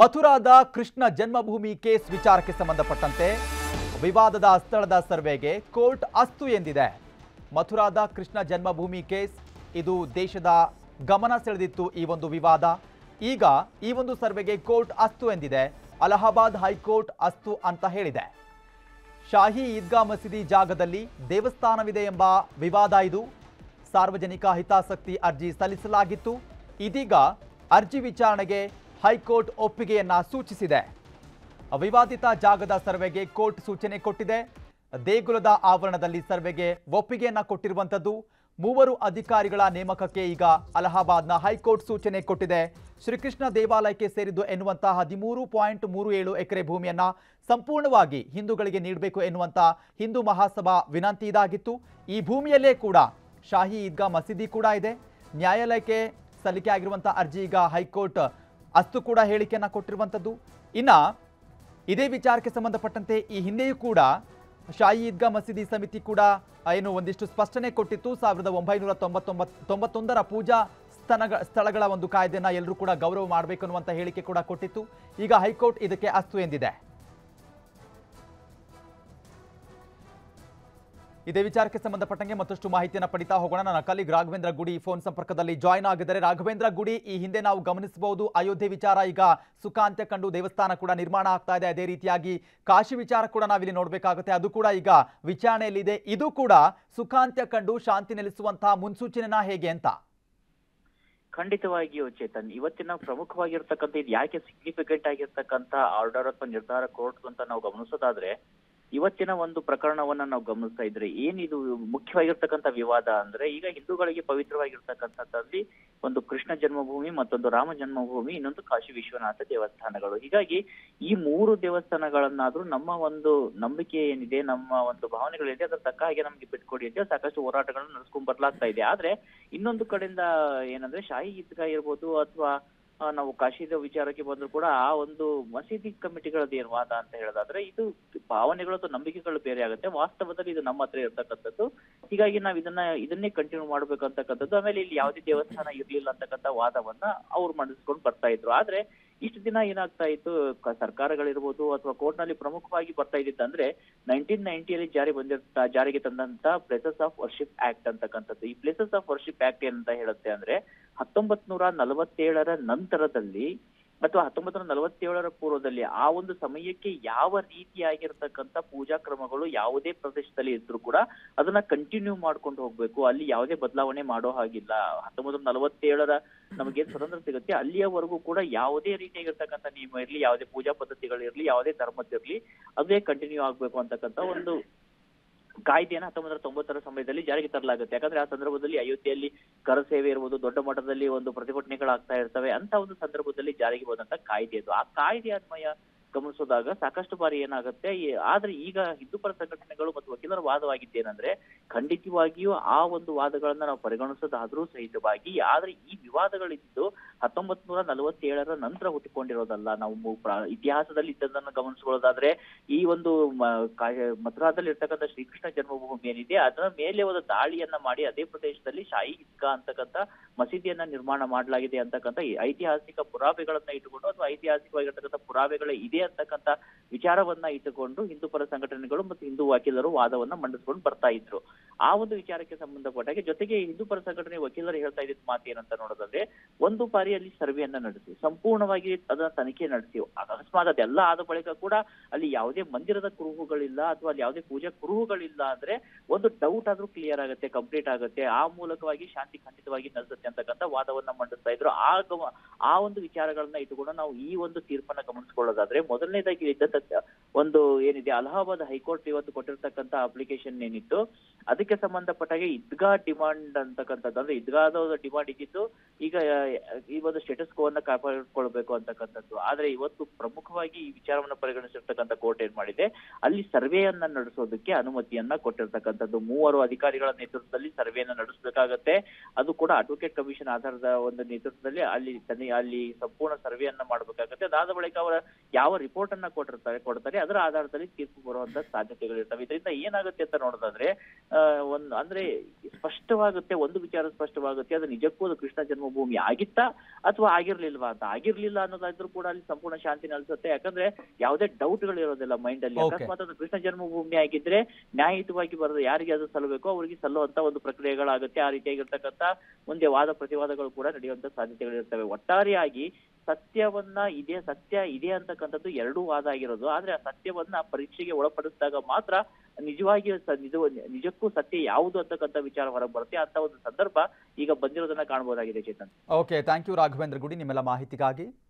ಮಥುರಾದ ಕೃಷ್ಣ ಜನ್ಮಭೂಮಿ case ವಿಚಾರಕ್ಕೆ ಸಂಬಂಧಪಟ್ಟಂತೆ ವಿವಾದದ ಸ್ಥಳದ ಸರ್ವೆಗೆ ಕೋರ್ಟ್ ಅಸ್ತು ಎಂದಿದೆ. ಮಥುರಾದ ಕೃಷ್ಣ ಜನ್ಮಭೂಮಿ ಕೇಸ್, ಇದು ದೇಶದ ಗಮನ ಸೆಳೆದಿತ್ತು ಈ ಒಂದು ವಿವಾದ. ಈಗ ಈ ಒಂದು ಸರ್ವೆಗೆ ಕೋರ್ಟ್ ಅಸ್ತು ಎಂದಿದೆ. ಅಲಹಾಬಾದ್ ಹೈಕೋರ್ಟ್ ಅಸ್ತು ಅಂತ ಹೇಳಿದೆ. ಶಾಹಿ ಈದ್ಗಾ ಮಸೀದಿ ಜಾಗದಲ್ಲಿ ದೇವಸ್ಥಾನವಿದೆ ಎಂಬ ವಿವಾದ ಇದು. ಸಾರ್ವಜನಿಕ ಹಿತಾಸಕ್ತಿ ಅರ್ಜಿ ಸಲ್ಲಿಸಲಾಗಿತ್ತು. ಇದೀಗ ಅರ್ಜಿ ವಿಚಾರಣೆಗೆ ಹೈಕೋರ್ಟ್ ಒಪ್ಪಿಗೆಯನ್ನ ಸೂಚಿಸಿದೆ. ವಿವಾದಿತ ಜಾಗದ ಸರ್ವೆಗೆ ಕೋರ್ಟ್ ಸೂಚನೆ ಕೊಟ್ಟಿದೆ. ದೇಗುಲದ ಆವರಣದಲ್ಲಿ ಸರ್ವೆಗೆ ಒಪ್ಪಿಗೆಯನ್ನ ಕೊಟ್ಟಿರುವಂತದ್ದು ಮೂವರು ಅಧಿಕಾರಿಗಳ ನೇಮಕಕ್ಕೆ ಈಗ ಅಲಹಾಬಾದ್ನ ಹೈಕೋರ್ಟ್ ಸೂಚನೆ ಕೊಟ್ಟಿದೆ. ಶ್ರೀಕೃಷ್ಣ ದೇವಾಲಯಕ್ಕೆ ಸೇರಿದ್ದು ಎನ್ನುವಂತಹ ಹದಿಮೂರು ಪಾಯಿಂಟ್ ಮೂರು ಏಳು ಎಕರೆ ಭೂಮಿಯನ್ನ ಸಂಪೂರ್ಣವಾಗಿ ಹಿಂದೂಗಳಿಗೆ ನೀಡಬೇಕು ಎನ್ನುವಂತ ಹಿಂದೂ ಮಹಾಸಭಾ ವಿನಂತಿ ಇದಾಗಿತ್ತು. ಈ ಭೂಮಿಯಲ್ಲೇ ಕೂಡ ಶಾಹಿ ಈದ್ಗಾ ಮಸೀದಿ ಕೂಡ ಇದೆ. ನ್ಯಾಯಾಲಯಕ್ಕೆ ಸಲ್ಲಿಕೆ ಆಗಿರುವಂತಹ ಅರ್ಜಿ ಈಗ ಹೈಕೋರ್ಟ್ ಅಸ್ತು ಕೂಡ ಹೇಳಿಕೆಯನ್ನು ಕೊಟ್ಟಿರುವಂಥದ್ದು. ಇನ್ನು ಇದೇ ವಿಚಾರಕ್ಕೆ ಸಂಬಂಧಪಟ್ಟಂತೆ ಈ ಹಿಂದೆಯೂ ಕೂಡ ಶಾಹಿ ಈದ್ಗಾ ಮಸೀದಿ ಸಮಿತಿ ಕೂಡ ಏನು ಒಂದಿಷ್ಟು ಸ್ಪಷ್ಟನೆ ಕೊಟ್ಟಿತ್ತು. ಸಾವಿರದ ಒಂಬೈನೂರ ತೊಂಬತ್ತೊಂಬತ್, ತೊಂಬತ್ತೊಂದರ ಪೂಜಾ ಸ್ಥಳಗಳ ಸ್ಥಳಗಳ ಒಂದು ಕಾಯ್ದೆನ ಎಲ್ಲರೂ ಕೂಡ ಗೌರವ ಮಾಡಬೇಕು ಅನ್ನುವಂಥ ಹೇಳಿಕೆ ಕೂಡ ಕೊಟ್ಟಿತ್ತು. ಈಗ ಹೈಕೋರ್ಟ್ ಇದಕ್ಕೆ ಅಸ್ತು ಎಂದಿದೆ. ಇದೇ ವಿಚಾರಕ್ಕೆ ಸಂಬಂಧಪಟ್ಟಂಗೆ ಮತ್ತಷ್ಟು ಮಾಹಿತಿಯನ್ನು ಪಡಿತಾ ಹೋಗೋಣ. ನನ್ನ ಕಲೀಗ್ ರಾಘವೇಂದ್ರ ಗುಡಿ ಫೋನ್ ಸಂಪರ್ಕದಲ್ಲಿ ಜಾಯ್ನ್ ಆಗಿದ್ದಾರೆ. ರಾಘವೇಂದ್ರ ಗುಡಿ, ಈ ಹಿಂದೆ ನಾವು ಗಮನಿಸಬಹುದು, ಅಯೋಧ್ಯೆ ವಿಚಾರ ಈಗ ಸುಖಾಂತ್ಯ ಕಂಡು ದೇವಸ್ಥಾನ ಕೂಡ ನಿರ್ಮಾಣ ಆಗ್ತಾ ಇದೆ. ಅದೇ ರೀತಿಯಾಗಿ ಕಾಶಿ ವಿಚಾರ ಕೂಡ ನಾವಿಲ್ಲಿ ನೋಡಬೇಕಾಗುತ್ತೆ. ಅದು ಕೂಡ ಈಗ ವಿಚಾರಣೆಯಲ್ಲಿದೆ. ಇದು ಕೂಡ ಸುಖಾಂತ್ಯ ಕಂಡು ಶಾಂತಿ ನೆಲೆಸುವಂತಹ ಮುನ್ಸೂಚನೆನ ಹೇಗೆ ಅಂತ? ಖಂಡಿತವಾಗಿಯೂ ಚೇತನ್, ಇವತ್ತಿನ ಪ್ರಮುಖವಾಗಿರ್ತಕ್ಕಂಥ ಇದು ಯಾಕೆ ಸಿಗ್ನಿಫಿಕೆಂಟ್ ಆಗಿರ್ತಕ್ಕಂಥ ಆರ್ಡರ್ ಅಥವಾ ನಿರ್ಧಾರ ಕೋರ್ಟ್ ಅಂತ ನಾವು ಗಮನಿಸೋದಾದ್ರೆ ಇವತ್ತಿನ ಒಂದು ಪ್ರಕರಣವನ್ನ ನಾವು ಗಮನಿಸ್ತಾ ಇದ್ರೆ ಏನಿದು ಮುಖ್ಯವಾಗಿರ್ತಕ್ಕಂಥ ವಿವಾದ ಅಂದ್ರೆ ಈಗ ಹಿಂದೂಗಳಿಗೆ ಪವಿತ್ರವಾಗಿರ್ತಕ್ಕಂಥದ್ದಲ್ಲಿ ಒಂದು ಕೃಷ್ಣ ಜನ್ಮಭೂಮಿ ಮತ್ತೊಂದು ರಾಮ ಜನ್ಮಭೂಮಿ, ಇನ್ನೊಂದು ಕಾಶಿ ವಿಶ್ವನಾಥ ದೇವಸ್ಥಾನಗಳು. ಹೀಗಾಗಿ ಈ ಮೂರು ದೇವಸ್ಥಾನಗಳನ್ನಾದ್ರೂ ನಮ್ಮ ಒಂದು ನಂಬಿಕೆ ಏನಿದೆ, ನಮ್ಮ ಒಂದು ಭಾವನೆಗಳಿದೆ ಅದರ ತಕ್ಕ ಹಾಗೆ ನಮ್ಗೆ ಬಿಟ್ಕೊಡಿ ಅಂತ ಸಾಕಷ್ಟು ಹೋರಾಟಗಳನ್ನು ನಡೆಸ್ಕೊಂಡ್ ಬರ್ಲಾಗ್ತಾ ಇದೆ. ಆದ್ರೆ ಇನ್ನೊಂದು ಕಡೆಯಿಂದ ಏನಂದ್ರೆ ಶಾಹಿ ಈದ್ಗಾ ಇರ್ಬೋದು ಅಥವಾ ನಾವು ಕಾಶಿದ ವಿಚಾರಕ್ಕೆ ಬಂದ್ರು ಕೂಡ ಆ ಒಂದು ಮಸೀದಿ ಕಮಿಟಿಗಳದ್ದು ಏನು ವಾದ ಅಂತ ಹೇಳೋದಾದ್ರೆ ಇದು ಭಾವನೆಗಳು ಅಥವಾ ನಂಬಿಕೆಗಳು ಬೇರೆ ಆಗುತ್ತೆ. ವಾಸ್ತವದಲ್ಲಿ ಇದು ನಮ್ಮ ಹತ್ರ ಇರ್ತಕ್ಕಂಥದ್ದು. ಹೀಗಾಗಿ ನಾವ್ ಇದನ್ನ, ಇದನ್ನೇ ಕಂಟಿನ್ಯೂ ಮಾಡ್ಬೇಕಂತಕ್ಕಂಥದ್ದು ಆಮೇಲೆ ಇಲ್ಲಿ ಯಾವುದೇ ದೇವಸ್ಥಾನ ಇರ್ಲಿಲ್ಲ ಅಂತಕ್ಕಂಥ ವಾದವನ್ನ ಅವ್ರು ಮಂಡಿಸ್ಕೊಂಡು ಬರ್ತಾ ಇದ್ರು. ಆದ್ರೆ ಇಷ್ಟು ದಿನ ಏನಾಗ್ತಾ ಇತ್ತು? ಸರ್ಕಾರಗಳಿರ್ಬೋದು ಅಥವಾ ಕೋರ್ಟ್ನಲ್ಲಿ ಪ್ರಮುಖವಾಗಿ ಬರ್ತಾ ಇದ್ದಿತ್ತಂದ್ರೆ ನೈನ್ಟೀನ್ ನೈನ್ಟಿಯಲ್ಲಿ ಜಾರಿ ಬಂದಿರ್ತ, ಜಾರಿಗೆ ತಂದಂತ ಪ್ಲೇಸಸ್ ಆಫ್ ವರ್ಷಿಪ್ ಆಕ್ಟ್ ಅಂತಕ್ಕಂಥದ್ದು. ಈ ಪ್ಲೇಸಸ್ ಆಫ್ ವರ್ಷಿಪ್ ಆಕ್ಟ್ ಏನಂತ ಹೇಳುತ್ತೆ ಅಂದ್ರೆ ಹತ್ತೊಂಬತ್ ನೂರ ನಲವತ್ತೇಳರ ನಂತರದಲ್ಲಿ ಅಥವಾ ಹತ್ತೊಂಬತ್ತು ನೂರ ನಲವತ್ತೇಳರ ಪೂರ್ವದಲ್ಲಿ ಆ ಒಂದು ಸಮಯಕ್ಕೆ ಯಾವ ರೀತಿಯಾಗಿರ್ತಕ್ಕಂಥ ಪೂಜಾ ಕ್ರಮಗಳು ಯಾವುದೇ ಪ್ರದೇಶದಲ್ಲಿ ಇದ್ರು ಕೂಡ ಅದನ್ನ ಕಂಟಿನ್ಯೂ ಮಾಡ್ಕೊಂಡು ಹೋಗ್ಬೇಕು. ಅಲ್ಲಿ ಯಾವುದೇ ಬದಲಾವಣೆ ಮಾಡೋ ಹಾಗಿಲ್ಲ. ಹತ್ತೊಂಬತ್ತು ನೂರ ನಲವತ್ತೇಳರ ನಮಗೆ ಸ್ವತಂತ್ರ ಸಿಗುತ್ತೆ? ಅಲ್ಲಿಯವರೆಗೂ ಕೂಡ ಯಾವುದೇ ರೀತಿಯಾಗಿರ್ತಕ್ಕಂಥ ನಿಯಮ ಇರಲಿ, ಯಾವುದೇ ಪೂಜಾ ಪದ್ಧತಿಗಳಿರ್ಲಿ, ಯಾವುದೇ ಧರ್ಮದ್ದಿರ್ಲಿ ಅದೇ ಕಂಟಿನ್ಯೂ ಆಗ್ಬೇಕು ಅಂತಕ್ಕಂಥ ಒಂದು ಕಾಯ್ದೆಯನ್ನ ಹತ್ತೊಂಬತ್ತು ತೊಂಬತ್ತರ ಸಮಯದಲ್ಲಿ ಜಾರಿಗೆ ತರಲಾಗುತ್ತೆ. ಯಾಕಂದ್ರೆ ಆ ಸಂದರ್ಭದಲ್ಲಿ ಅಯೋಧ್ಯೆಯಲ್ಲಿ ಕರ ಸೇವೆ ಇರ್ಬೋದು, ದೊಡ್ಡ ಮಟ್ಟದಲ್ಲಿ ಒಂದು ಪ್ರತಿಭಟನೆಗಳಾಗ್ತಾ ಇರ್ತವೆ ಅಂತ ಒಂದು ಸಂದರ್ಭದಲ್ಲಿ ಜಾರಿಗೆ ಬಂದಂತ ಕಾಯ್ದೆ ಅದು. ಆ ಕಾಯ್ದೆ ಅನ್ವಯ ಗಮನಿಸೋದಾಗ ಸಾಕಷ್ಟು ಬಾರಿ ಏನಾಗುತ್ತೆ ಆದ್ರೆ ಈಗ ಹಿಂದೂಪರ ಸಂಘಟನೆಗಳು ಮತ್ತು ವಕೀಲರ ವಾದವಾಗಿದ್ದೇನೆಂದ್ರೆ, ಖಂಡಿತವಾಗಿಯೂ ಆ ಒಂದು ವಾದಗಳನ್ನ ನಾವು ಪರಿಗಣಿಸೋದಾದ್ರೂ ಸಹಿತವಾಗಿ, ಆದ್ರೆ ಈ ವಿವಾದಗಳಿದ್ದು ಹತ್ತೊಂಬತ್ ನೂರ ನಲವತ್ತೇಳರ ನಂತರ ಹುಟ್ಟಿಕೊಂಡಿರೋದಲ್ಲ ನಾವು ಇತಿಹಾಸದಲ್ಲಿ ಇದ್ದದನ್ನ ಗಮನಿಸಿಕೊಳ್ಳೋದಾದ್ರೆ, ಈ ಒಂದು ಮಥುರಾದಲ್ಲಿ ಇರ್ತಕ್ಕಂಥ ಶ್ರೀಕೃಷ್ಣ ಜನ್ಮಭೂಮಿ ಏನಿದೆ, ಅದರ ಮೇಲೆ ಒಂದು ದಾಳಿಯನ್ನ ಮಾಡಿ ಅದೇ ಪ್ರದೇಶದಲ್ಲಿ ಶಾಹಿ ಇದ್ಗಾ ಅಂತಕ್ಕಂಥ ಮಸೀದಿಯನ್ನ ನಿರ್ಮಾಣ ಮಾಡಲಾಗಿದೆ ಅಂತಕ್ಕಂಥ ಐತಿಹಾಸಿಕ ಪುರಾವೆಗಳನ್ನ ಇಟ್ಟುಕೊಂಡು ಅಥವಾ ಐತಿಹಾಸಿಕವಾಗಿರ್ತಕ್ಕಂಥ ಪುರಾವೆಗಳೇ ಇದೆ ಅಂತಕ್ಕಂಥ ವಿಚಾರವನ್ನ ಇಟ್ಟುಕೊಂಡು ಹಿಂದೂ ಪರ ಸಂಘಟನೆಗಳು ಮತ್ತು ಹಿಂದೂ ವಕೀಲರು ವಾದವನ್ನ ಮಂಡಿಸ್ಕೊಂಡು ಬರ್ತಾ ಇದ್ರು. ಆ ಒಂದು ವಿಚಾರಕ್ಕೆ ಸಂಬಂಧಪಟ್ಟಾಗೆ ಜೊತೆಗೆ ಹಿಂದೂ ಪರ ಸಂಘಟನೆ ವಕೀಲರು ಹೇಳ್ತಾ ಇದ್ದ ಮಾತು ಏನಂತ ನೋಡೋದಾದ್ರೆ, ಒಂದು ಬಾರಿಯಲ್ಲಿ ಸರ್ವೆಯನ್ನ ನಡೆಸಿ, ಸಂಪೂರ್ಣವಾಗಿ ಅದನ್ನ ತನಿಖೆ ನಡೆಸಿ ಅಕಸ್ಮಾತ್ ಅದೆಲ್ಲ ಆದ ಬಳಿಕ ಕೂಡ ಅಲ್ಲಿ ಯಾವುದೇ ಮಂದಿರದ ಕುರುಹುಗಳಿಲ್ಲ ಅಥವಾ ಅಲ್ಲಿ ಯಾವುದೇ ಪೂಜಾ ಕುರುಹುಗಳಿಲ್ಲ ಅಂದ್ರೆ ಒಂದು ಡೌಟ್ ಆದ್ರೂ ಕ್ಲಿಯರ್ ಆಗುತ್ತೆ ಕಂಪ್ಲೀಟ್ ಆಗುತ್ತೆ. ಆ ಮೂಲಕವಾಗಿ ಶಾಂತಿ ಖಂಡಿತವಾಗಿ ನಡೆಸುತ್ತೆ ಅಂತಕ್ಕಂಥ ವಾದವನ್ನ ಮಂಡಿಸ್ತಾ ಇದ್ರು. ಆ ಆ ಒಂದು ವಿಚಾರಗಳನ್ನ ಇಟ್ಟುಕೊಂಡು ನಾವು ಈ ಒಂದು ತೀರ್ಪನ್ನ ಗಮನಿಸ್ಕೊಳ್ಳೋದಾದ್ರೆ ಮೊದಲನೇದಾಗಿ ಇದ್ದಂತ ಒಂದು ಏನಿದೆ, ಅಲಹಾಬಾದ್ ಹೈಕೋರ್ಟ್ ಇವತ್ತು ಕೊಟ್ಟಿರ್ತಕ್ಕಂಥ ಅಪ್ಲಿಕೇಶನ್ ಏನಿತ್ತು, ಅದಕ್ಕೆ ಸಂಬಂಧಪಟ್ಟಾಗೆ ಇದ್ಗಾ ಡಿಮಾಂಡ್ ಅಂತಕ್ಕಂಥದ್ದು. ಅಂದ್ರೆ ಇದ್ಗಾದ ಡಿಮಾಂಡ್ ಇದ್ದಿದ್ದು ಈಗ ಈ ಒಂದು ಸ್ಟೇಟಸ್ ಕೋವನ್ನ ಕಾಪಾಡಿಕೊಳ್ಬೇಕು ಅಂತಕ್ಕಂಥದ್ದು. ಆದ್ರೆ ಇವತ್ತು ಪ್ರಮುಖವಾಗಿ ಈ ವಿಚಾರವನ್ನ ಪರಿಗಣಿಸಿರ್ತಕ್ಕಂಥ ಕೋರ್ಟ್ ಏನ್ ಮಾಡಿದೆ? ಅಲ್ಲಿ ಸರ್ವೆಯನ್ನ ನಡೆಸೋದಕ್ಕೆ ಅನುಮತಿಯನ್ನ ಕೊಟ್ಟಿರ್ತಕ್ಕಂಥದ್ದು. ಮೂವರು ಅಧಿಕಾರಿಗಳ ನೇತೃತ್ವದಲ್ಲಿ ಸರ್ವೆಯನ್ನ ನಡೆಸಬೇಕಾಗತ್ತೆ. ಅದು ಕೂಡ ಅಡ್ವೊಕೇಟ್ ಕಮಿಷನ್ ಆಧಾರದ ಒಂದು ನೇತೃತ್ವದಲ್ಲಿ ಅಲ್ಲಿ ತನಿ ಅಲ್ಲಿ ಸಂಪೂರ್ಣ ಸರ್ವೆಯನ್ನ ಮಾಡಬೇಕಾಗತ್ತೆ. ಅದಾದ ಬಳಿಕ ಅವರ ಯಾವ ರಿಪೋರ್ಟ್ ಅನ್ನ ಕೊಟ್ಟಿರ್ತಾರೆ ಕೊಡ್ತಾರೆ, ಅದರ ಆಧಾರದಲ್ಲಿ ತೀರ್ಪು ಬರುವಂತ ಸಾಧ್ಯತೆಗಳಿರ್ತವೆ ಇದರಿಂದ ಏನಾಗುತ್ತೆ ಅಂತ ನೋಡೋದಾದ್ರೆ ಒಂದು ಅಂದ್ರೆ ಸ್ಪಷ್ಟವಾಗುತ್ತೆ, ಒಂದು ವಿಚಾರ ಸ್ಪಷ್ಟವಾಗುತ್ತೆ. ಅದು ನಿಜಕ್ಕೂ ಅದು ಕೃಷ್ಣ ಜನ್ಮಭೂಮಿ ಆಗಿತ್ತಾ ಅಥವಾ ಆಗಿರ್ಲಿಲ್ವಾ ಅಂತ? ಆಗಿರ್ಲಿಲ್ಲ ಅನ್ನೋದಾದ್ರೂ ಕೂಡ ಅಲ್ಲಿ ಸಂಪೂರ್ಣ ಶಾಂತಿ ನೆಲೆಸುತ್ತೆ. ಯಾಕಂದ್ರೆ ಯಾವುದೇ ಡೌಟ್ಗಳು ಇರೋದಿಲ್ಲ ಮೈಂಡ್ ಅಲ್ಲಿ. ಅಕಸ್ಮಾತ್ ಅದು ಕೃಷ್ಣ ಜನ್ಮಭೂಮಿ ಆಗಿದ್ರೆ ನ್ಯಾಯಯುತವಾಗಿ ಬರೋದು ಯಾರಿಗೆ ಅದು ಸಲ್ಲಬೇಕೋ ಅವರಿಗೆ ಸಲ್ಲುವಂತ ಒಂದು ಪ್ರಕ್ರಿಯೆಗಳಾಗುತ್ತೆ. ಆ ರೀತಿಯಾಗಿರ್ತಕ್ಕಂಥ ಮುಂದೆ ವಾದ ಪ್ರತಿವಾದಗಳು ಕೂಡ ನಡೆಯುವಂತ ಸಾಧ್ಯತೆಗಳಿರ್ತವೆ. ಒಟ್ಟಾರೆಯಾಗಿ ಸತ್ಯವನ್ನ ಇದೆ ಸತ್ಯ ಇದೆ ಅಂತಕ್ಕಂಥದ್ದು ಎರಡೂ ವಾದ ಆಗಿರೋದು. ಆದ್ರೆ ಆ ಸತ್ಯವನ್ನ ಪರೀಕ್ಷೆಗೆ ಒಳಪಡಿಸಿದಾಗ ಮಾತ್ರ ನಿಜವಾಗಿ ನಿಜ- ನಿಜಕ್ಕೂ ಸತ್ಯ ಯಾವುದು ಅಂತಕ್ಕಂಥ ವಿಚಾರ ಹೊರಗೆ ಬರುತ್ತೆ. ಅಂತ ಒಂದು ಸಂದರ್ಭ ಈಗ ಬಂದಿರೋದನ್ನ ಕಾಣಬಹುದಾಗಿದೆ Chetan. Okay thank you Raghavendra Gudi ನಿಮ್ಮೆಲ್ಲ ಮಾಹಿತಿಗಾಗಿ.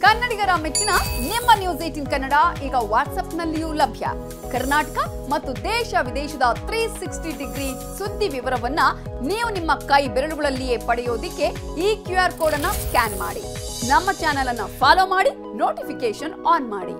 ಕನ್ನಡಿಗರ ಮೆಚ್ಚಿನ ನಿಮ್ಮ ನ್ಯೂಸ್ ಏಟಿನ್ ಕನ್ನಡ ಈಗ ವಾಟ್ಸ್ಆಪ್ನಲ್ಲಿಯೂ ಲಭ್ಯ. ಕರ್ನಾಟಕ ಮತ್ತು ದೇಶ ವಿದೇಶದ ತ್ರೀ ಸಿಕ್ಸ್ಟಿ ಡಿಗ್ರಿ ಸುದ್ದಿ ವಿವರವನ್ನ ನೀವು ನಿಮ್ಮ ಕೈ ಬೆರಳುಗಳಲ್ಲಿಯೇ ಪಡೆಯೋದಿಕ್ಕೆ ಈ ಕ್ಯೂ ಆರ್ ಕೋಡ್ ಅನ್ನ ಸ್ಕ್ಯಾನ್ ಮಾಡಿ. ನಮ್ಮ ಚಾನೆಲ್ ಅನ್ನ ಫಾಲೋ ಮಾಡಿ ನೋಟಿಫಿಕೇಶನ್ ಆನ್ ಮಾಡಿ.